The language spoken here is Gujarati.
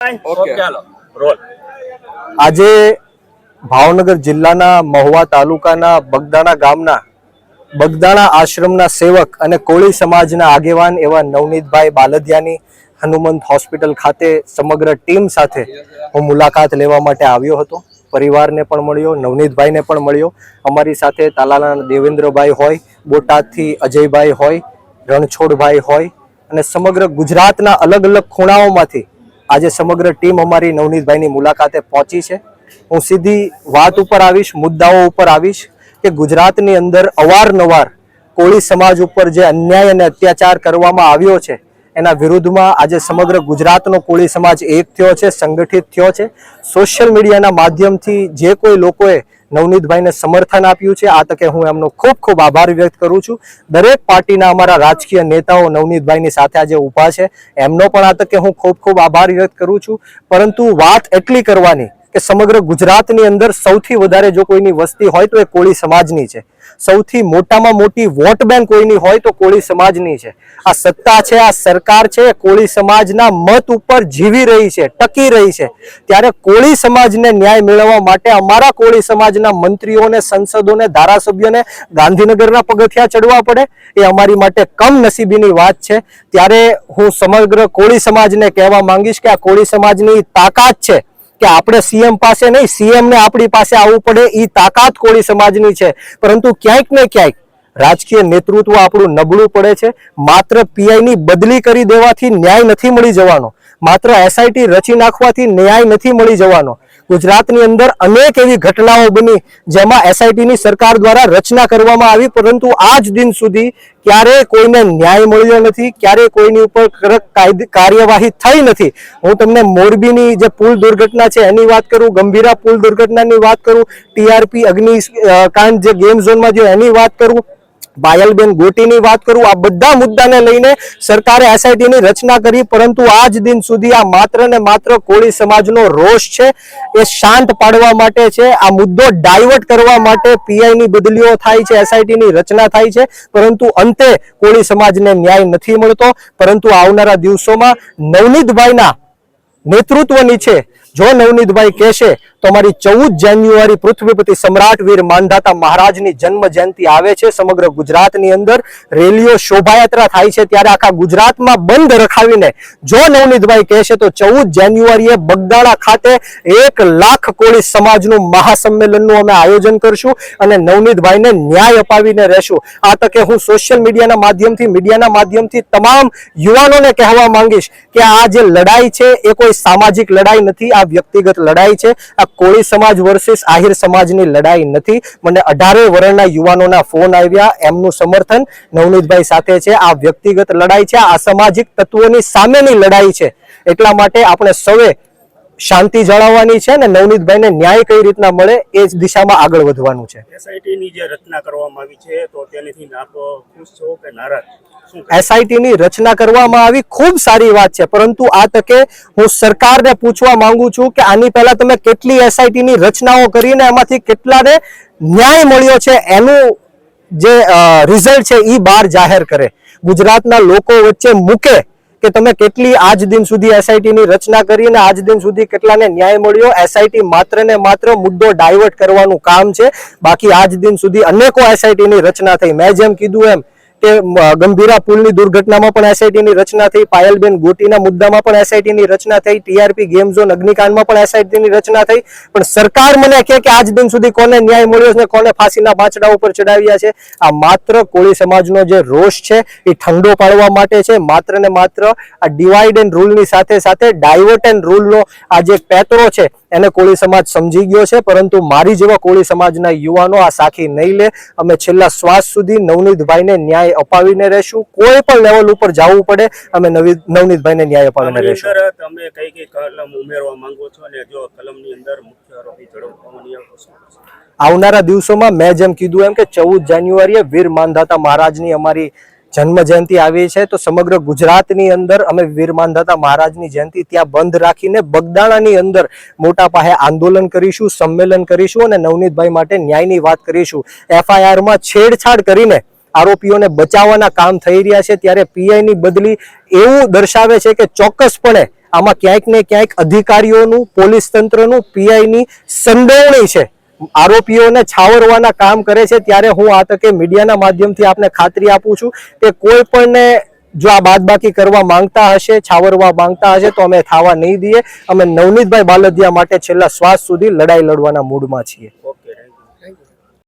ઓકે ચાલો રોલ આજે ભાવનગર જિલ્લાના મહુવા તાલુકાના બગદાણા ગામના બગદાણા આશ્રમના સેવક અને કોળી સમાજના આગેવાન એવા નવનીતભાઈ બાલદિયાની હનુમંત હોસ્પિટલ ખાતે સમગ્ર ટીમ સાથે હું મુલાકાત લેવા માટે આવ્યો હતો. પરિવારને પણ મળ્યો નવનીતભાઈને પણ મળ્યો. અમારી સાથે તાલાના દેવેન્દ્રભાઈ હોય બોટાદથી અજયભાઈ હોય રણછોડભાઈ હોય અને સમગ્ર ગુજરાતના અલગ અલગ ખૂણાઓમાંથી આજે સમગ્ર ટીમ અમારી નવનીતભાઈની મુલાકાતે પહોંચી છે. હું સીધી વાત ઉપર આવીશ, મુદ્દાઓ ઉપર આવીશ કે ગુજરાતની અંદર અવારનવાર કોળી સમાજ ઉપર જે અન્યાય અને અત્યાચાર કરવામાં આવ્યો છે, એના વિરુદ્ધમાં આજે સમગ્ર ગુજરાતનો કોળી સમાજ એક થયો છે, સંગઠિત થયો છે. સોશિયલ મીડિયાના માધ્યમથી જે કોઈ લોકોએ નવનીતભાઈને સમર્થન આપ્યું છે. આ તકે હું એમનો ખૂબ ખૂબ આભાર વ્યક્ત કરું છું. દરેક પાર્ટીના અમારા રાજકીય નેતાઓ નવનીતભાઈની સાથે આજે ઊભા છે. એમનો પણ આ તકે હું ખૂબ ખૂબ આભાર વ્યક્ત કરું છું. પરંતુ વાત એટલી કરવાની કે સમગ્ર ગુજરાતની અંદર સૌથી વધારે જો કોઈની વસ્તી હોય તો એ કોળી સમાજની છે. સૌથી મોટામાં મોટી વોટ બેંક કોઈની હોય તો કોળી સમાજની છે. આ સત્તા છે, આ સરકાર છે કોળી સમાજના મત ઉપર જીવી રહી છે, ટકી રહી છે. ત્યારે કોળી સમાજને ન્યાય મેળવવા માટે અમારા કોળી સમાજના મંત્રીઓને, સંસદોને, ધારાસભ્યોને ગાંધીનગરના પગથિયા ચડવા પડે. એ અમારી માટે કમનસીબીની વાત છે. ત્યારે હું સમગ્ર કોળી સમાજને કહેવા માંગીશ કે આ કોળી સમાજની તાકાત છે. કે આપણે સીએમ પાસે નહીં સીએમ ને આપણી પાસે આવવું પડે એ તાકાત કોળી સમાજની છે. પરંતુ ક્યાંક ને ક્યાંક રાજકીય નેતૃત્વ આપણું નબળું પડે છે. માત્ર પીઆઈની બદલી કરી દેવાથી ન્યાય નથી મળી જવાનો. માત્ર એસઆઈટી રચી નાખવાથી ન્યાય નથી મળી જવાનો. ગુજરાતની અંદર અનેક એવી ઘટનાઓ બની જેમાં એસઆઈટીની સરકાર દ્વારા રચના કરવામાં આવી, પરંતુ આજ દિન સુધી ક્યારેય કોઈને ન્યાય મળ્યો નથી ક્યારેય કોઈની ઉપર કડક કાર્યવાહી થઈ નથી. હું તમને મોરબીની જે પુલ દુર્ઘટના છે એની વાત કરું, ગંભીરા પુલ દુર્ઘટનાની વાત કરું ટીઆરપી અગ્નિકાંડ જે ગેમ ઝોનમાં જો એની વાત કરું પાયલબેન ગોટીની વાત કરું, આ બધા મુદ્દાને લઈને સરકારે એસઆઈટીની રચના કરી, પરંતુ આજ દિન સુધી આ માત્ર ને માત્ર કોળી સમાજનો રોષ છે. એ શાંત પાડવા માટે છે. આ મુદ્દો ડાયવર્ટ કરવા માટે પીઆઈની બદલીઓ થાય છે, એસઆઈટીની રચના થાય છે. પરંતુ અંતે કોળી સમાજને ન્યાય નથી મળતો. પરંતુ આવનારા દિવસોમાં નવનીતભાઈના નેતૃત્વ નીચે જો નવનીતભાઈ કહેશે તો અમારી ચૌદ જાન્યુઆરી પૃથ્વીપતિ સમ્રાટ વીર માનધાતા મહારાજની જન્મ જયંતિ આવે છે સમગ્ર ગુજરાતની અંદર. રેલીઓ શોભાયાત્રા થાય છે ત્યારે આખા ગુજરાતમાં બંધ રખાવીને. જો નવનીતભાઈ કહેશે તો ચૌદ જાન્યુઆરીએ બગદાણા ખાતે એક લાખ કોળી સમાજનું મહાસંમેલનનું અમે આયોજન કરશું અને નવનીતભાઈને ન્યાય અપાવીને રહેશું. આ તકે હું સોશિયલ મીડિયાના માધ્યમથી મીડિયાના માધ્યમથી તમામ યુવાનોને કહેવા માંગીશ કે આ જે લડાઈ છે એ કોઈ સામાજિક લડાઈ નથી, આ વ્યક્તિગત લડાઈ છે, આ કોળી સમાજ વર્સિસ આહિર સમાજની લડાઈ નથી. મને અઢારે વર્ણના યુવાનોના ફોન આવ્યા. એમનું સમર્થન નવનીતભાઈ સાથે છે. આ વ્યક્તિગત લડાઈ છે. આ સામાજિક તત્વોની સામેની લડાઈ છે. એટલા માટે આપણે સૌએ શાંતિ જાળવવાની છે અને નવનીતભાઈને ન્યાય કઈ રીતના મળે એ જ દિશામાં આગળ વધવાનું છે. એસઆઈટી ની જે રચના કરવામાં આવી છે તો તેનાથી આપ ખુશ છો કે નારાજ? શું એસઆઈટી ની રચના કરવામાં આવી ખૂબ સારી વાત છે પરંતુ આ તકે હું સરકારને પૂછવા માંગુ છું કે આની પહેલા તમે કેટલી એસઆઈટી ની રચનાઓ કરીને એમાંથી કેટલાને ન્યાય મળ્યો છે એનું જે રિઝલ્ટ છે એ બહાર જાહેર કરે. ગુજરાતના લોકો વચ્ચે મૂકે કે તમે કેટલી આજ દિન સુધી એસઆઈટી ની રચના કરી અને આજ દિન સુધી કેટલાને ન્યાય મળ્યો? એસઆઈટી માત્ર ને માત્ર મુદ્દો ડાયવર્ટ કરવાનું કામ છે. બાકી આજ દિન સુધી અનેકો એસઆઈટી ની રચના થઈ. મેં જેમ કીધું એમ મ, ગંભીરા પુલની દુર્ઘટનામાં પણ એસઆઈટીની રચના થઈ. પાયલબેન ગોટીના મુદ્દામાં પણ એસઆઈટીની રચના થઈ. ટીઆરપી ગેમ ઝોન અગ્નિકાંડમાં પણ એસઆઈટીની રચના થઈ. પણ સરકાર મને કહે કે આજ દિન સુધી કોને ન્યાય મળ્યો છે કોને ફાંસીના પાંચડા ઉપર ચડાવ્યા છે? આ માત્ર કોળી સમાજનો જે રોષ છે એ ઠંડો પાડવા માટે છે. માત્ર ને માત્ર આ ડિવાઈડ એન્ડ રૂલની સાથે સાથે ડાયવર્ટ એન્ડ રૂલનો આ જે પેતરો છે એને કોળી સમાજ સમજી ગયો છે પરંતુ મારી જેવા કોળી સમાજના યુવાનો આ સાખી નહીં લે. અમે છેલ્લા શ્વાસ સુધી નવનીતભાઈને ન્યાય અપાવીને રહેશું. કોઈ પણ લેવલ ઉપર જવું પડે અમે નવી નવનીતભાઈને ન્યાય અપાવીને રહેશું. તમે કઈ કઈ કલમ ઉમેરવા માંગો છો અને જો કલમની અંદર મુખ્ય આરોપી ઝડપવામાં નહીં આવતો શું કરશો? આવનારા દિવસોમાં મેં જેમ કીધું એમ કે ચૌદ જાન્યુઆરીએ વીર માનધાતા મહારાજની અમારી જન્મ જયંતિ આવી છે તો સમગ્ર ગુજરાતની અંદર અમે વીર માનધાતા મહારાજની જયંતિ ત્યાં બંધ રાખીને બગદાણાની અંદર મોટા પાયે આંદોલન કરીશું, સંમેલન કરીશું અને નવનીતભાઈ માટે ન્યાયની વાત કરીશું. એફઆઈઆરમાં છેડછાડ કરીને આરોપીઓને બચાવવાના કામ થઈ રહ્યા છે. ત્યારે પીઆઈની બદલી એવું દર્શાવે છે કે ચોક્કસપણે આમાં ક્યાંક ને ક્યાંક અધિકારીઓનું, પોલીસ તંત્રનું, પીઆઈની સંડોવણી છે. આરોપીઓને છાવરવાના કામ કરે છે, ત્યારે હું આ તકે મીડિયાના માધ્યમથી આપને ખાતરી આપું છું કે કોઈ પણને જો આ બાદબાકી કરવા માંગતા હશે, છાવરવા માંગતા હશે, તો અમે થાવા નહીં દઈએ. અમે નવનીતભાઈ બાલદિયા માટે છેલ્લા શ્વાસ સુધી લડાઈ લડવાના મૂડમાં છીએ.